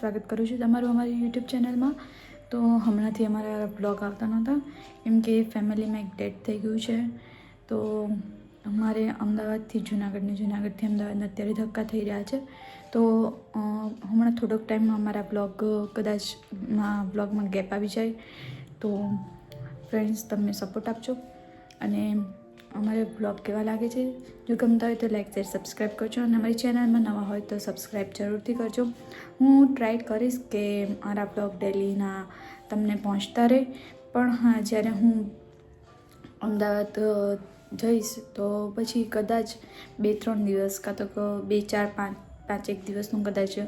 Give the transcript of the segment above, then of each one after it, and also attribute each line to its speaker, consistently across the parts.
Speaker 1: સ્વાગત કરું છું તમારું અમારી યુટ્યુબ ચેનલમાં. તો હમણાંથી અમારા બ્લોગ આવતા નહોતા. કેમ કે ફેમિલીમાં એક ડેટ થઈ ગયું છે. તો અમારે અમદાવાદથી જુનાગઢને જુનાગઢથી અમદાવાદના અત્યારે ધક્કા થઈ રહ્યા છે. તો હમણાં થોડોક ટાઈમમાં અમારા બ્લોગ કદાચ બ્લોગમાં ગેપ આવી જાય. તો ફ્રેન્ડ્સ તમે સપોર્ટ આપજો. અને અમારે બ્લોગ કેવા લાગે છે? જો ગમતા હોય તો લાઈક શેર સબસ્ક્રાઈબ કરજો અને અમારી ચેનલમાં નવા હોય તો સબસ્ક્રાઈબ જરૂરથી કરજો. હું ટ્રાય કરીશ કે મારા બ્લોગ ડેલીના તમને પહોંચતા રહે. પણ હા, જ્યારે હું અમદાવાદ જઈશ તો પછી કદાચ બે ત્રણ દિવસ કાં તો બે ચાર પાંચ પાંચ એક દિવસનું કદાચ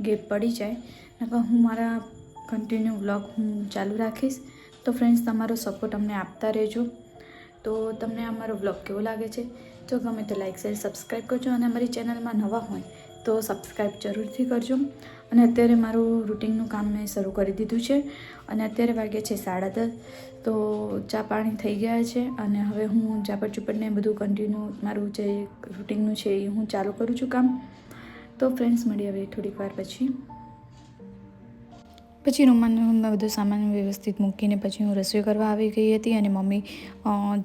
Speaker 1: ગેપ પડી જાય. નકર હું મારા કન્ટિન્યુ વ્લોગ હું ચાલુ રાખીશ. તો ફ્રેન્ડ્સ તમારો સપોર્ટ અમને આપતા રહેજો. તો તમને અમારો બ્લોગ કેવો લાગે છે? જો ગમે તો લાઇક શેર સબસ્ક્રાઈબ કરજો અને અમારી ચેનલમાં નવા હોય તો સબસ્ક્રાઈબ જરૂરથી કરજો. અને અત્યારે મારું રૂટિનનું કામ મેં શરૂ કરી દીધું છે. અને અત્યારે વાગે છે સાડા દસ. તો ચા પાણી થઈ ગયા છે અને હવે હું ચાપડ ચૂપડને બધું કન્ટિન્યુ મારું જે રૂટિનનું છે એ હું ચાલુ કરું છું કામ. તો ફ્રેન્ડ્સ મળી હવે થોડીક વાર પછી. પછી રૂમમાં બધો સામાન વ્યવસ્થિત મૂકીને પછી હું રસોઈ કરવા આવી ગઈ હતી અને મમ્મી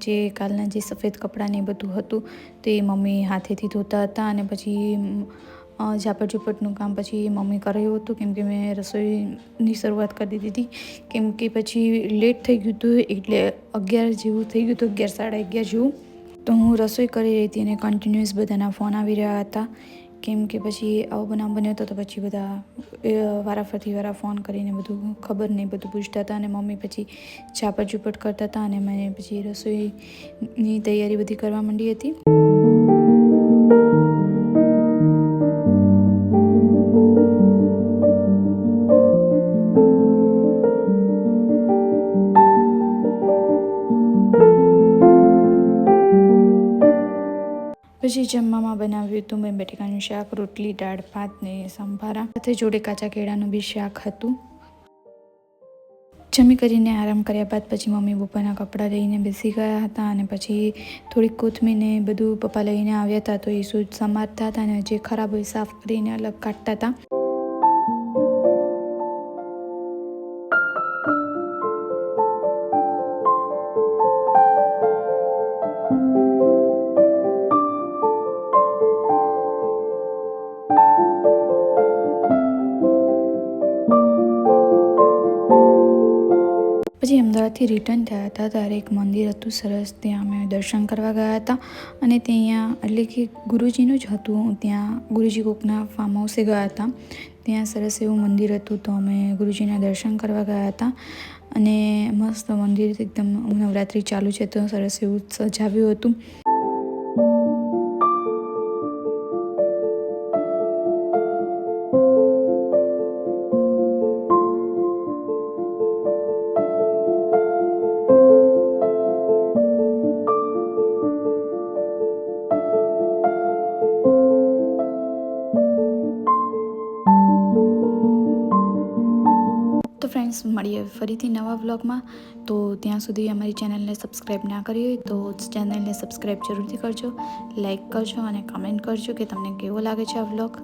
Speaker 1: જે કાલના જે સફેદ કપડાં ને બધું હતું તે મમ્મી હાથેથી ધોતા હતા અને પછી ઝાપટ ઝુપટનું કામ પછી મમ્મી કરાયું હતું કેમ કે મેં રસોઈની શરૂઆત કરી દીધી હતી. કેમ પછી લેટ થઈ ગયું હતું એટલે અગિયાર જેવું થઈ ગયું હતું, અગિયાર સાડા અગિયાર જેવું. તો હું રસોઈ કરી રહી હતી અને કન્ટિન્યુઅસ બધાના ફોન આવી રહ્યા હતા. કેમ કે પછી આવો બનાવ બન્યો હતો તો પછી બધા વારાફરતી વારા ફોન કરીને બધું ખબર નહીં બધું પૂછતા હતા અને મમ્મી પછી ઝાપટ ચૂપટ કરતા હતા અને મેં પછી રસોઈની તૈયારી બધી કરવા માંડી હતી. પછી જમવામાં બનાવ્યું હતું મેં બટેકાનું શાક, રોટલી, દાળ, ભાત ને સંભારા. સાથે જોડે કાચા કેળાનું બી શાક હતું. જમી કરીને આરામ કર્યા બાદ પછી મમ્મી પપ્પાના કપડાં લઈને બેસી ગયા હતા અને પછી થોડીક કોથમીને બધું પપ્પા લઈને આવ્યા હતા તો એ શૂઝ સમારતા હતા અને જે ખરાબ હોય સાફ કરીને અલગ કાઢતા હતા. પછી અમદાવાદથી રિટર્ન થયા હતા. ત્યારે એક મંદિર હતું સરસ. ત્યાં અમે દર્શન કરવા ગયા હતા. અને ત્યાં, એટલે કે ગુરુજીનું જ હતું. ત્યાં ગુરુજી કોકના ફાર્મ હાઉસે ગયા હતા. ત્યાં સરસ એવું મંદિર હતું. તો અમે ગુરુજીના દર્શન કરવા ગયા હતા. અને મસ્ત મંદિર એકદમ નવરાત્રિ ચાલુ છે તો સરસ એવું સજાવ્યું હતું. ફ્રેન્ડ્સ મળીએ ફરીથી નવા વ્લોગમાં તો ત્યાં સુધી અમારી ચેનલને સબસ્ક્રાઈબ ના કરી હોય તો ચેનલને સબસ્ક્રાઈબ જરૂરથી કરજો. લાઇક કરજો અને કમેન્ટ કરજો કે તમને કેવો લાગે છે આ વ્લોગ